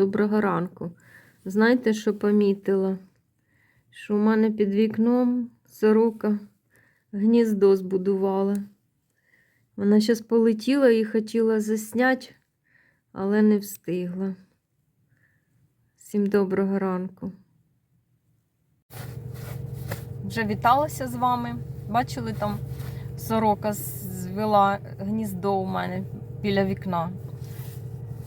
доброго ранку. Знаєте, що помітила? Що у мене під вікном сорока гніздо збудувала. Вона зараз полетіла і хотіла засняти, але не встигла. Всім доброго ранку. Вже віталася з вами. Бачили, там сорока звела гніздо у мене біля вікна.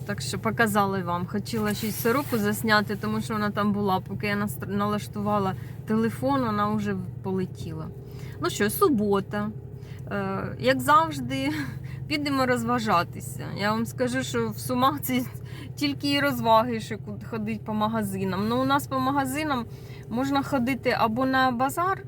Так що показала вам. Хотіла щось сороку засняти, тому що вона там була. Поки я налаштувала телефон, вона вже полетіла. Ну що, субота. Е, як завжди, підемо розважатися. Я вам скажу, що в Сумах це тільки і розваги, що ходить по магазинам. Ну, у нас по магазинам можна ходити або на базар,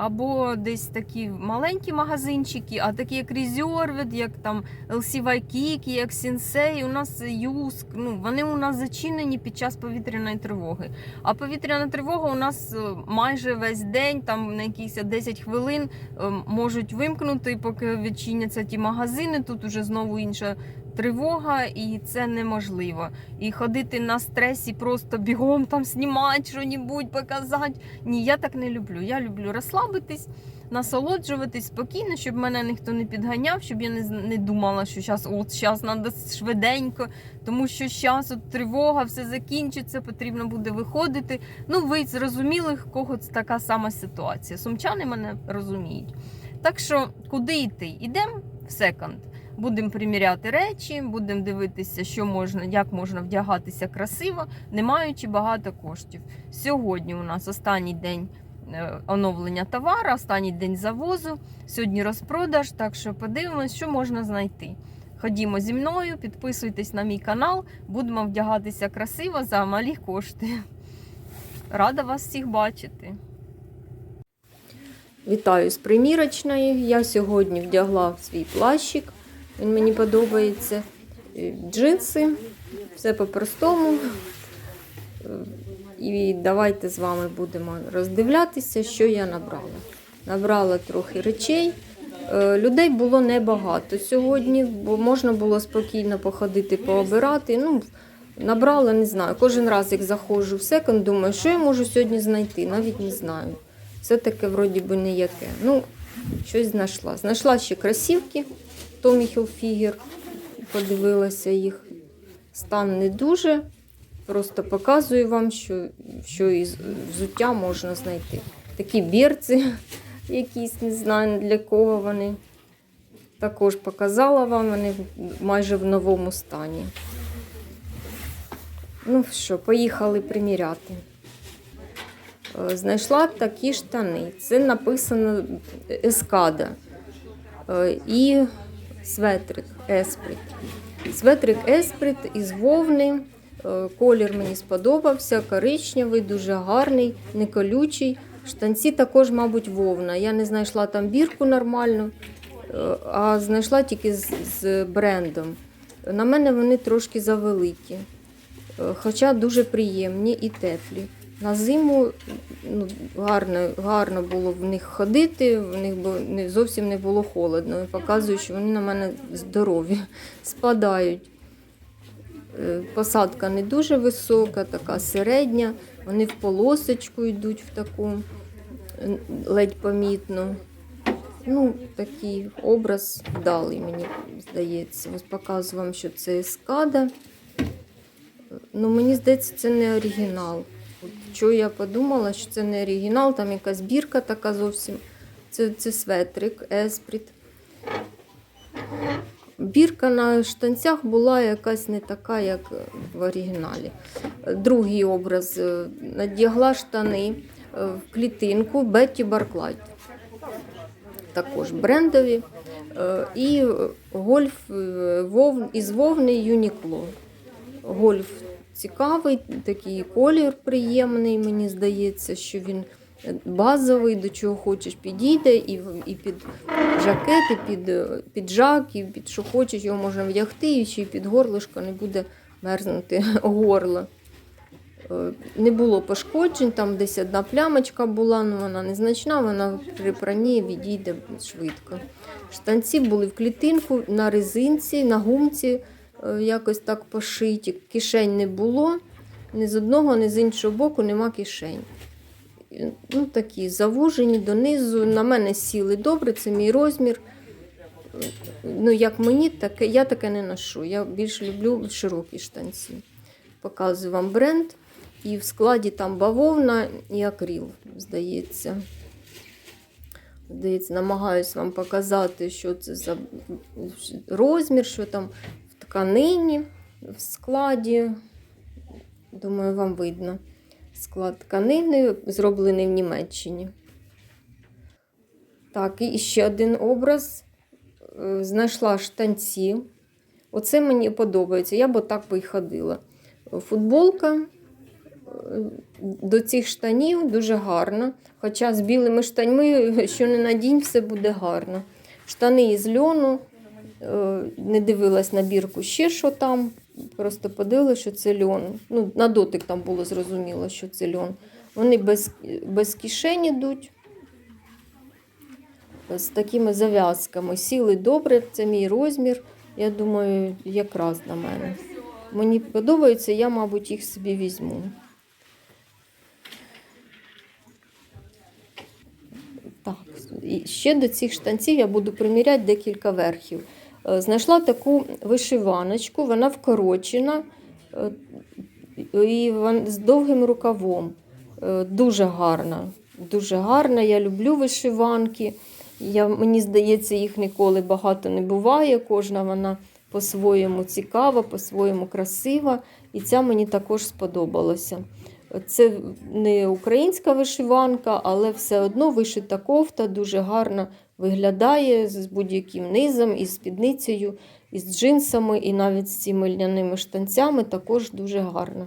або десь такі маленькі магазинчики, а такі як Резервед, як там LC Waikiki, як Сінсей, у нас Юск, ну, вони у нас зачинені під час повітряної тривоги. А повітряна тривога у нас е, майже весь день, там на якісь 10 хвилин е, можуть вимкнути, поки відчиняться ті магазини. Тут уже знову інша тривога, і це неможливо. І ходити на стресі, просто бігом там знімати, що-небудь показати. Ні, я так не люблю. Я люблю розслабитись, насолоджуватись спокійно, щоб мене ніхто не підганяв, щоб я не, не думала, що зараз от зараз треба швиденько, тому що зараз от тривога, все закінчиться, потрібно буде виходити. Ну, ви зрозуміли, в кого це така сама ситуація. Сумчани мене розуміють. Так що, куди йти? Ідемо в секонд. Будемо приміряти речі, будемо дивитися, що можна, як можна вдягатися красиво, не маючи багато коштів. Сьогодні у нас останній день е, оновлення товару, останній день завозу. Сьогодні розпродаж, так що подивимось, що можна знайти. Ходімо зі мною, підписуйтесь на мій канал, будемо вдягатися красиво за малі кошти. Рада вас всіх бачити. Вітаю з примірочної. Я сьогодні вдягла свій плащик. Він мені подобається. Джинси, все по-простому. Е, І давайте з вами будемо роздивлятися, що я набрала. Набрала трохи речей. Е, Людей було небагато сьогодні, бо можна було спокійно походити, пообирати. Ну, набрала, не знаю. Кожен раз, як заходжу в секонд, думаю, що я можу сьогодні знайти, навіть не знаю. Це таке вроді би не яке. Ну, щось знайшла. Знайшла ще кросівки Tommy Hilfiger. Подивилася їх. Стан не дуже. Просто показую вам, що, що із взуття можна знайти. Такі бірці, якісь, не знаю для кого вони. Також показала вам, вони майже в новому стані. Ну що, поїхали приміряти. Е, Знайшла такі штани. Це написано ескада. Е, І светрик Есприт. Светрик Есприт із вовни. Е, Колір мені сподобався, коричневий, дуже гарний, не колючий. Штанці також, мабуть, вовна. Я не знайшла там бірку нормальну, е, а знайшла тільки з, з брендом. На мене вони трошки завеликі, Е, хоча дуже приємні і теплі. На зиму ну, гарно, гарно було в них ходити, в них не, зовсім не було холодно. І показую, що вони на мене здорові, спадають. Е, Посадка не дуже висока, така середня. Вони в полосочку йдуть в таку е, ледь помітно. Ну, такий образ вдалий, мені здається. Ось показую вам, що це ескада. Ну, мені здається, це не оригінал. Що я подумала, що це не оригінал, там якась бірка така зовсім. Це, це светрик, есприт. Бірка на штанцях була якась не така, як в оригіналі. Другий образ е, надягла штани е, в клітинку Бетті Барклайт. Також брендові. Е, І гольф е, вов... із вовни Юнікло. Гольф цікавий, такий колір приємний, мені здається, що він базовий, до чого хочеш підійде, і, і під жакет, і під е, піджак, і під що хочеш, його можна вдягти, і ще й під горлишко не буде мерзнути горло. Е, Не було пошкоджень, там десь одна плямочка була, але вона незначна, вона при пранні відійде швидко. Штанці були в клітинку на резинці, на гумці е, якось так пошиті. Кишень не було. Ні з одного, ні з іншого боку нема кишень. Е, Ну, такі завужені донизу. На мене сіли добре, це мій розмір. Е, Ну, як мені, таке, я таке не ношу. Я більш люблю широкі штанці. Показую вам бренд. І в складі там бавовна і акрил, здається. Здається, намагаюсь вам показати, що це за розмір, що там тканині, в складі. Думаю, вам видно. Склад тканини зроблений в Німеччині. Так, і ще один образ. Е, Знайшла штанці. Оце мені подобається. Я б отак би і ходила. Футболка е, до цих штанів дуже гарна. Хоча з білими штаньми, що не надінь, все буде гарно. Штани із льону. Е, Не дивилась на бірку ще що там. Просто подивилася, що це льон. Ну, на дотик там було зрозуміло, що це льон. Вони без, без кишень йдуть. З такими зав'язками. Сіли добре, це мій розмір. Я думаю, якраз на мене. Мені подобається, я, мабуть, їх собі візьму. Так, і ще до цих штанців я буду приміряти декілька верхів. Е, Знайшла таку вишиваночку, вона вкорочена е, і з довгим рукавом. Е, Дуже гарна. Дуже гарна. Я люблю вишиванки. Я, мені здається, їх ніколи багато не буває. Кожна вона по-своєму цікава, по-своєму красива. І ця мені також сподобалася. Це не українська вишиванка, але все одно вишита кофта дуже гарно виглядає з будь-яким низом, із спідницею, із джинсами, і навіть з цими льняними штанцями також дуже гарно.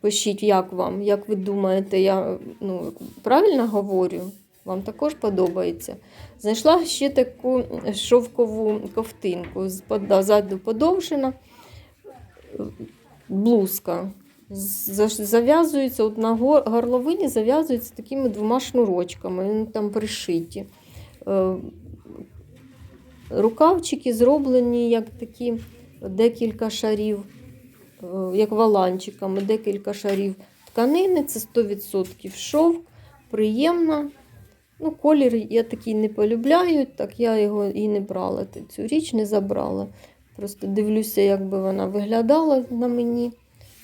Пишіть, як вам, як ви думаєте, я ну, правильно говорю? Вам також подобається. Знайшла ще таку шовкову ковтинку, ззаду подовжена блузка. З- Зав'язується от на горловині зав'язується такими двома шнурочками, вони там пришиті. Е, Рукавчики зроблені як такі декілька шарів, е, як валанчиками, декілька шарів тканини. Це 100% шовк, приємно. Ну, колір я такий не полюбляю, так я його і не брала. Цю річ не забрала. Просто дивлюся, як би вона виглядала на мені.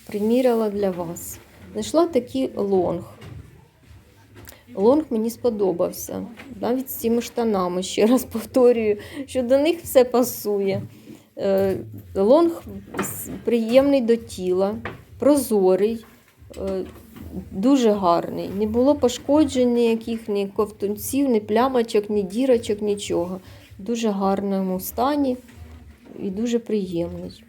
Приміряла для вас. Знайшла такий лонг. Лонг мені сподобався. Навіть з цими штанами, ще раз повторюю, що до них все пасує. Е, Лонг приємний до тіла, прозорий, е, дуже гарний. Не було пошкоджень ніяких, ні ковтунців, ні плямочок, ні дірочок, нічого. Дуже гарному стані і дуже приємний.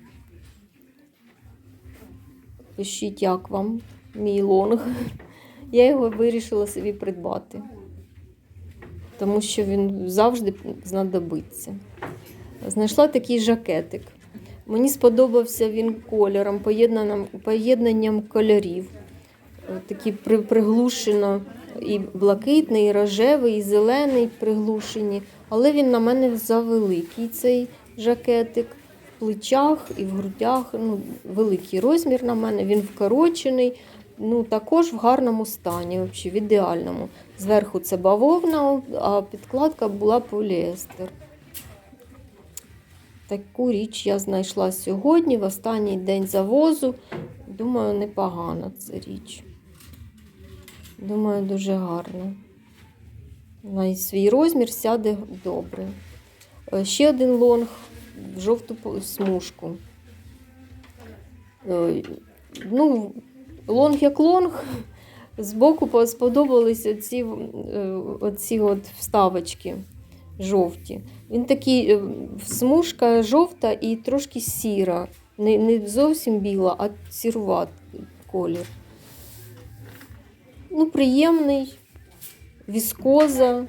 Пишіть, як вам мій лонг. Я його вирішила собі придбати, тому що він завжди знадобиться. Знайшла такий жакетик. Мені сподобався він кольором, поєднанням, поєднанням кольорів. Е, Такий приглушено і блакитний, і рожевий, і зелений приглушені. Але він на мене завеликий цей жакетик плечах і в грудях. Ну, великий розмір на мене, він вкорочений, ну, також в гарному стані, взагалі, в ідеальному. Зверху це бавовна, а підкладка була поліестер. Таку річ я знайшла сьогодні, в останній день завозу. Думаю, непогана ця річ. Думаю, дуже гарна. На свій розмір сяде добре. Е, Ще один лонг жовту смужку. Е, Ну, лонг як лонг. Збоку по- сподобалися е, оці от вставочки жовті. Він такий е, смужка жовта і трошки сіра. Не, не зовсім біла, а сіруват колір. Ну, приємний, віскоза,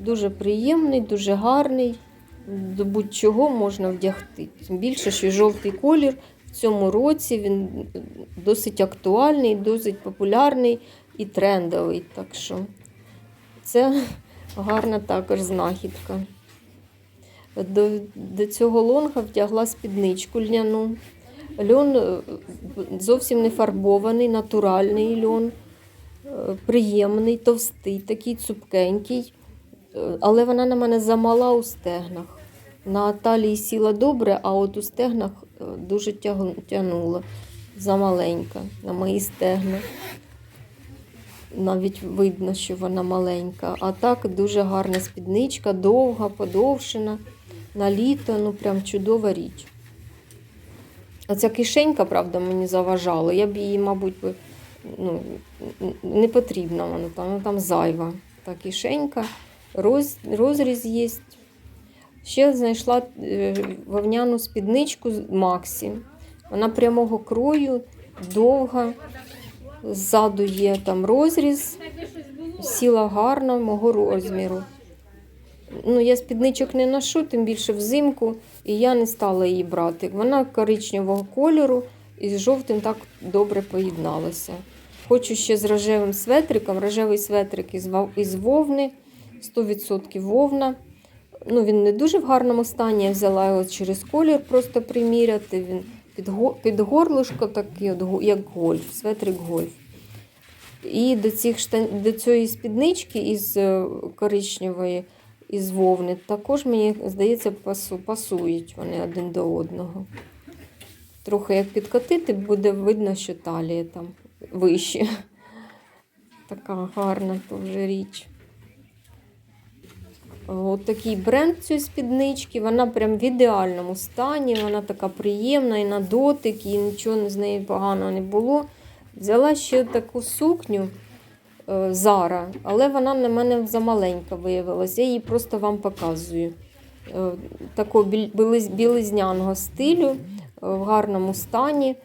дуже приємний, дуже гарний. До будь-чого можна вдягти. Тим більше, що жовтий колір в цьому році він досить актуальний, досить популярний і трендовий. Так що це гарна також знахідка. До, до цього лонга вдягла спідничку льняну. Льон е, зовсім не фарбований, натуральний льон, е, приємний, товстий, такий цупкенький. Е, Але вона на мене замала у стегнах. На талії сіла добре, а от у стегнах е, дуже тягнула. Замаленька на мої стегна. Навіть видно, що вона маленька. А так дуже гарна спідничка, довга, подовшена. На літо, ну прям чудова річ. Оця кишенька, правда, мені заважала. Я б її, мабуть, ну, не потрібна вона там, вона там зайва. Та кишенька, роз, розріз є. Ще знайшла е, вовняну спідничку з Максі. Вона прямого крою, довга. Ззаду є там розріз, сіла гарно мого розміру. Ну, я спідничок не ношу, тим більше взимку, і я не стала її брати. Вона коричневого кольору і з жовтим так добре поєдналася. Хочу ще з рожевим светриком. Рожевий светрик із вовни, 100% вовна. Ну, він не дуже в гарному стані. Я взяла його через колір просто приміряти. Він під, під горлышко такий, от, як гольф, светрик гольф. І до, цих штан... до цієї спіднички із е, коричневої, із вовни, також, мені здається, пасу... пасують вони один до одного. Трохи як підкотити, буде видно, що талія там вище. Така гарна теж річ. От такий бренд цієї спіднички. Вона прям в ідеальному стані. Вона така приємна і на дотик, і нічого з неї поганого не було. Взяла ще таку сукню е, Зара, але вона на мене замаленька виявилася. Я її просто вам показую. Е, Такого білизняного стилю, е, в гарному стані.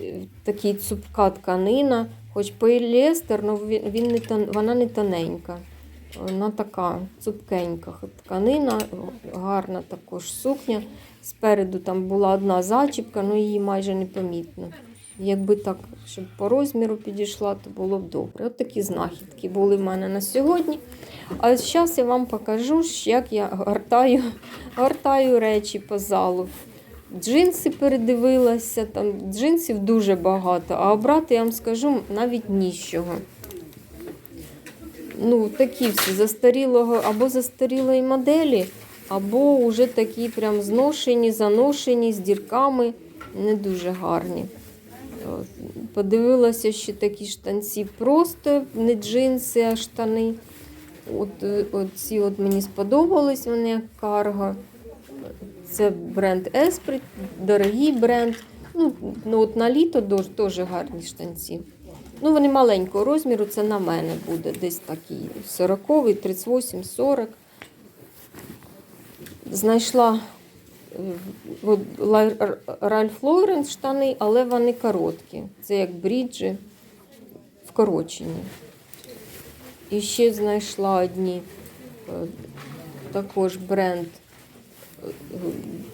Е, Такий цупка тканина, хоч поліестер, але він, не вона не тоненька. Вона така цупкенька тканина, гарна також сукня. Спереду там була одна зачіпка, але її майже не помітно. Якби так, щоб по розміру підійшла, то було б добре. От такі знахідки були в мене на сьогодні. А зараз я вам покажу, як я гортаю, гортаю речі по залу. Джинси передивилася, там джинсів дуже багато, а обрати, я вам скажу, навіть нічого. Ну, такі всі застарілого або застарілої моделі, або вже такі прям зношені, заношені з дірками, не дуже гарні. От, Подивилася, що такі штанці просто не джинси, а штани. От, е, от ці от мені сподобались, вони як карго. Це бренд Esprit, дорогий бренд. Ну, ну от на літо теж гарні штанці. Ну, вони маленького розміру, це на мене буде. Десь такий 40, 38, 40. Знайшла е, Ральф Лорен штани, але вони короткі. Це як бріджі вкорочені. І ще знайшла одні е, також бренд е,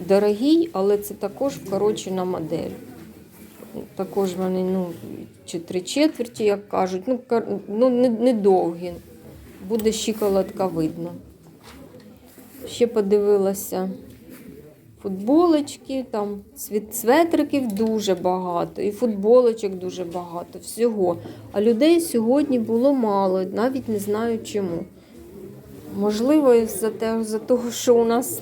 дорогий, але це також вкорочена модель. Також вони, ну, чи три четверті, як кажуть, ну, ну не, не. Буде щиколотка видно. Ще подивилася футболочки, там светриків дуже багато, і футболочок дуже багато, всього. А людей сьогодні було мало, навіть не знаю чому. Можливо, за, те, за того, що у нас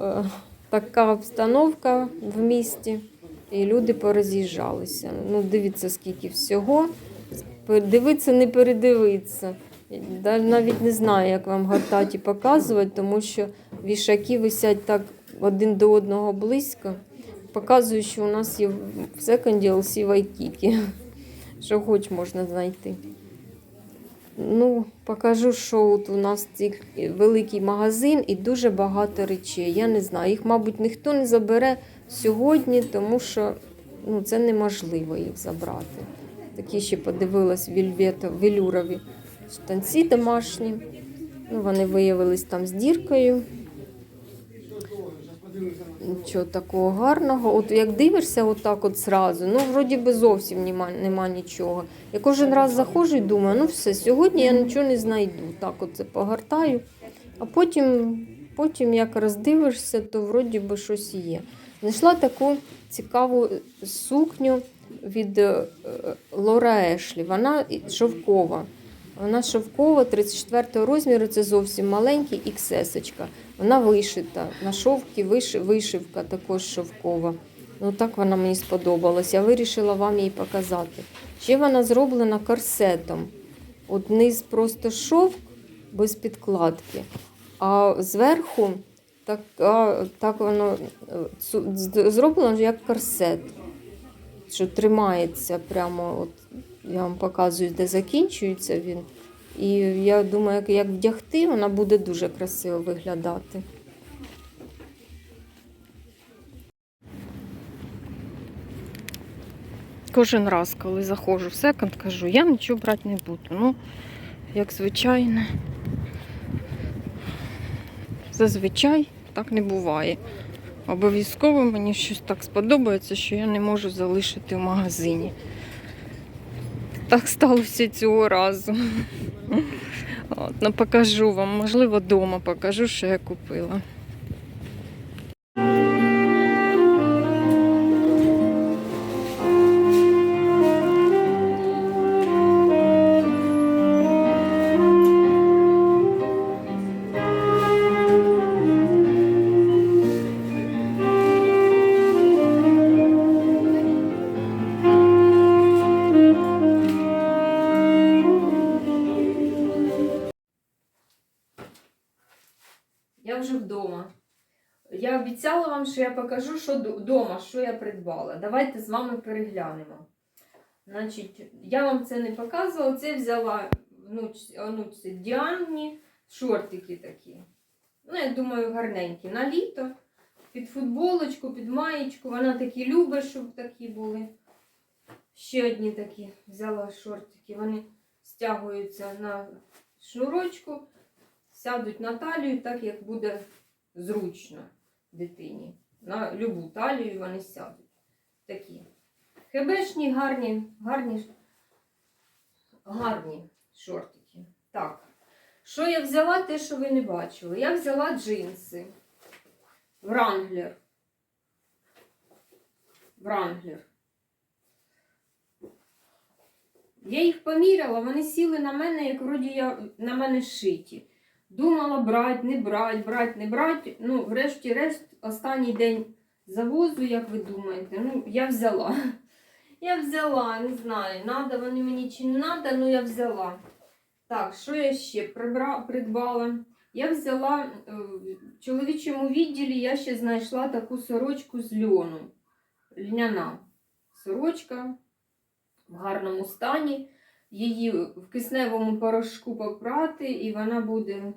е, така обстановка в місті, і люди пороз'їжджалися. Ну, дивіться, скільки всього. Дивитися, не передивитися. Я Навіть не знаю, як вам гортати показувати, тому що вішаки висять так один до одного близько. Показую, що у нас є в секонді LC Waikiki. Що хоч можна знайти. Ну, покажу, що от у нас цей великий магазин і дуже багато речей. Я не знаю, їх, мабуть, ніхто не забере сьогодні, тому що ну, це неможливо їх забрати. Такі ще подивилась вільвето, велюрові штанці домашні. Ну, вони виявились там з діркою. Нічого такого гарного. От як дивишся отак от зразу, ну вроді би зовсім нема, нема нічого. Я кожен раз заходжу і думаю, ну все, сьогодні я нічого не знайду. Так от це погортаю, а потім потім, як роздивишся, то вроді би щось є. Знайшла таку цікаву сукню від е, Лора Ешлі. Вона шовкова. Вона шовкова 34 розміру, це зовсім маленький XS. Вона вишита. На шовкі вишивка також шовкова. Ну так вона мені сподобалась. Я вирішила вам її показати. Ще вона зроблена корсетом. От низ просто шовк без підкладки, а зверху так, так воно е, зроблено як корсет, що тримається прямо. От, я вам показую, де закінчується він. І я думаю, як вдягти, вона буде дуже красиво виглядати. Кожен раз, коли заходжу в секонд, кажу, я нічого брати не буду. Ну, як звичайно, зазвичай так не буває. Обов'язково мені щось так сподобається, що я не можу залишити в магазині. Так сталося цього разу. От, ну, покажу вам, можливо, вдома покажу, що я купила. Покажу, що вдома, що я придбала. Давайте з вами переглянемо. Значить, я вам це не показувала. Це взяла внуч, онучці Діані, шортики такі. Ну, я думаю, гарненькі. На літо. Під футболочку, під маєчку. Вона такі любить, щоб такі були. Ще одні такі взяла шортики. Вони стягуються на шнурочку сядуть на талію так, як буде зручно дитині. На любу талію вони сядуть. Такі. Хебешні, гарні, гарні, гарні шортики. Так. Що я взяла, те, що ви не бачили? Я взяла джинси. Вранглер. Вранглер. Я їх поміряла, вони сіли на мене, як вроді я, на мене шиті. Думала брати, не брати, брати, не брати. Ну, врешті-решт, останній день завозу, як ви думаєте, ну, я взяла. Я взяла, не знаю, надо вони мені чи не надо, але я взяла. Так, що я ще прибра... придбала? Я взяла е, в чоловічому відділі, я ще знайшла таку сорочку з льону. Льняна сорочка в гарному стані її в кисневому порошку попрати, і вона буде,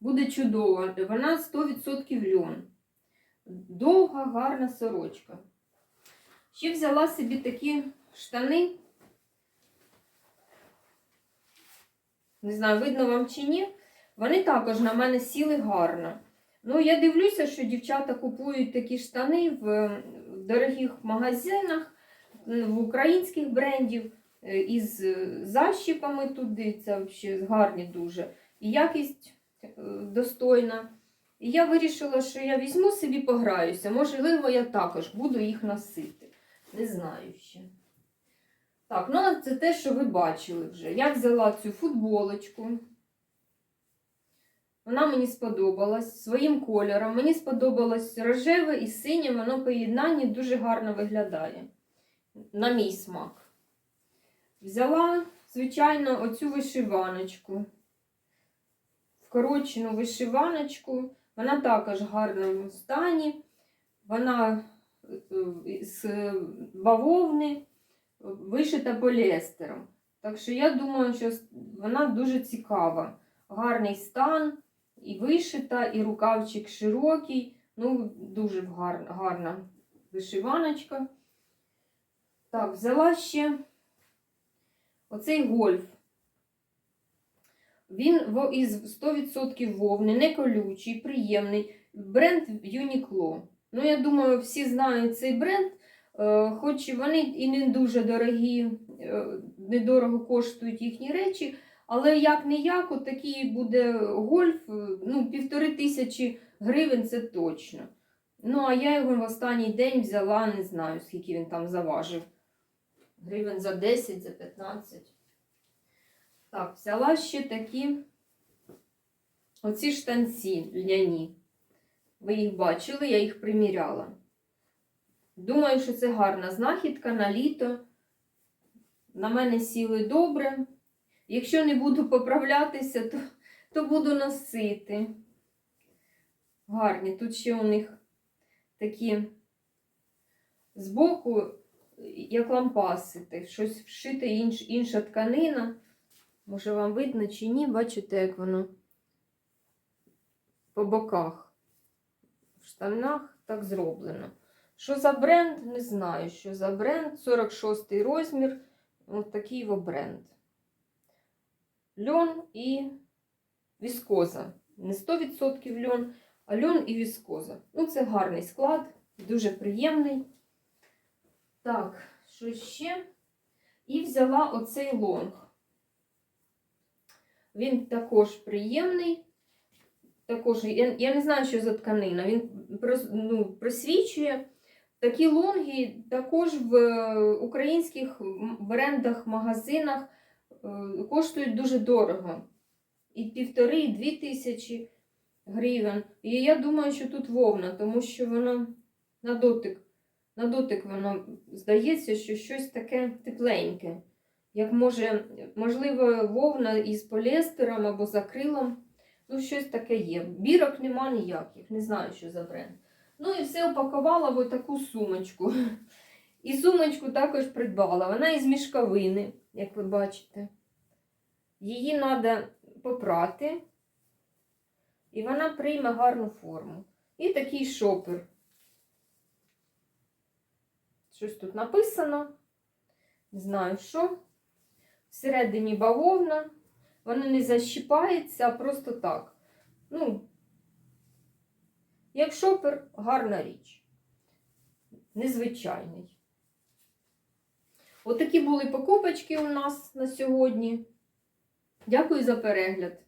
буде чудова. Вона 100% льон. Довга, гарна сорочка. Ще взяла собі такі штани. Не знаю, видно вам чи ні. Вони також на мене сіли гарно. Ну, я дивлюся, що дівчата купують такі штани в дорогих магазинах, в українських брендів із е, защіпами туди, це взагалі гарні дуже. І якість е, достойна. І я вирішила, що я візьму собі пограюся. Можливо, я також буду їх носити. Не знаю ще. Так, ну це те, що ви бачили вже. Я взяла цю футболочку. Вона мені сподобалась своїм кольором. Мені сподобалось рожеве і синє, воно поєднанні дуже гарно виглядає. На мій смак. Взяла, звичайно, оцю вишиваночку. Вкорочену вишиваночку. Вона також в гарному стані. Вона е, з бавовни вишита поліестером. Так що я думаю, що вона дуже цікава. Гарний стан, і вишита, і рукавчик широкий. Ну, дуже гарна вишиваночка. Так, взяла ще оцей гольф. Він із 100% вовни, не колючий, приємний. Бренд Uniqlo. Ну, я думаю, всі знають цей бренд. Е, Хоч вони і не дуже дорогі, е, недорого коштують їхні речі, Але як не як, такий буде гольф, е, ну, півтори тисячі гривень це точно. Ну, а я його в останній день взяла, не знаю, скільки він там заважив. Гривень за 10, за 15. Так, взяла ще такі оці штанці ляні. Ви їх бачили, я їх приміряла. Думаю, що це гарна знахідка на літо. На мене сіли добре. Якщо не буду поправлятися, то, то буду носити. Гарні. Тут ще у них такі збоку, як лампаси, так, щось вшите, інш, інша тканина. Може вам видно чи ні, бачите, як воно по боках. В штанах так зроблено. Що за бренд? Не знаю, що за бренд. 46 розмір. Ось такий во бренд. Льон і віскоза. Не 100% льон, а льон і віскоза. Ну, це гарний склад, дуже приємний. Так, що ще? І взяла оцей лонг. Він також приємний. Також, я, я не знаю, що за тканина. Він ну, просвічує. Такі лонги також в е, українських брендах, магазинах е, коштують дуже дорого. І півтори, і дві тисячі гривень. І я думаю, що тут вовна, тому що воно на дотик, на дотик воно здається, що щось таке тепленьке. Як може, можливо, вовна із поліестером або з акрилом. Ну, щось таке є. Бірок нема ніяких, не знаю, що за бренд. Ну і все упакувала в таку сумочку. І сумочку також придбала. Вона із мішковини, як ви бачите. Її треба попрати, і вона прийме гарну форму. І такий шопер. Щось тут написано. Не знаю що. Всередині бавовна. Вона не защіпається, а просто так. Ну, як шопер, гарна річ. Незвичайний. Отакі були покупочки у нас на сьогодні. Дякую за перегляд.